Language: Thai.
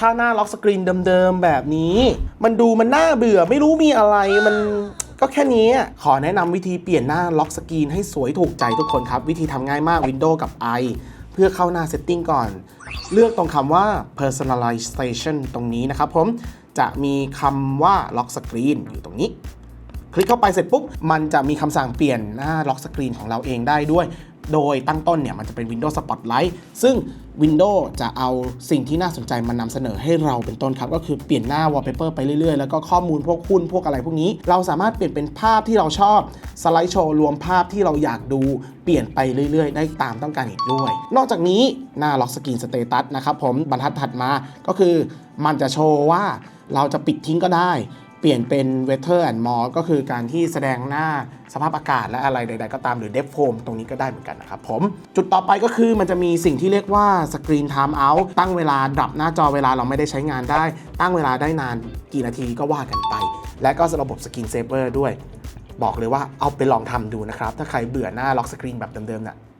ถ้าหน้าล็อกสกรีนเดิมๆแบบนี้ มันดูมันน่าเบื่อไม่รู้มีอะไรมันก็แค่นี้ ขอแนะนำวิธีเปลี่ยนหน้าล็อกสกรีนให้สวยถูกใจทุกคนครับ วิธีทำง่ายมาก Windows กับ i เพื่อเข้าหน้า Setting ก่อน เลือกตรงคำว่า personalization ตรงนี้นะครับผมจะมีคำว่า lock screen อยู่ตรงนี้ คลิกเข้าไปเสร็จปุ๊บ มันจะมีคำสั่งเปลี่ยนหน้าล็อกสกรีนของเราเองได้ด้วย โดยตั้งต้นเนี่ยมันจะเป็น Windows Spotlight ซึ่ง Windows จะเอาสิ่งที่น่าสนใจมานำเสนอให้เราเป็นต้นครับ ก็คือเปลี่ยนหน้า Wallpaper ไปเรื่อยๆ แล้วก็ข้อมูลพวกหุ้นพวกอะไรพวกนี้ เราสามารถเปลี่ยนเป็นภาพที่เราชอบสไลด์โชว์รวมภาพที่เราอยากดูเปลี่ยนไปเรื่อยๆ ได้ตามต้องการอีกด้วย นอกจากนี้หน้าล็อกสกรีนสเตตัสนะครับผมบรรทัดถัดมาก็คือมันจะโชว์ว่าเราจะปิดทิ้งก็ได้ เปลี่ยนเป็น weather and more ก็คือการที่แสดงหน้าสภาพอากาศและอะไรใด ๆ ก็ตามหรือ depth form ตรงนี้ก็ได้เหมือนกันนะครับผม จุดต่อไปก็คือมันจะมีสิ่งที่เรียกว่า screen time out ตั้งเวลาดับหน้าจอเวลาเราไม่ได้ใช้งานได้ ตั้งเวลาได้นานกี่นาทีก็ว่ากันไป และก็ระบบ screen saver ด้วย บอกเลยว่าเอาไปลองทำดูนะครับ ถ้าใครเบื่อหน้าล็อกสกรีนแบบเดิมๆน่ะ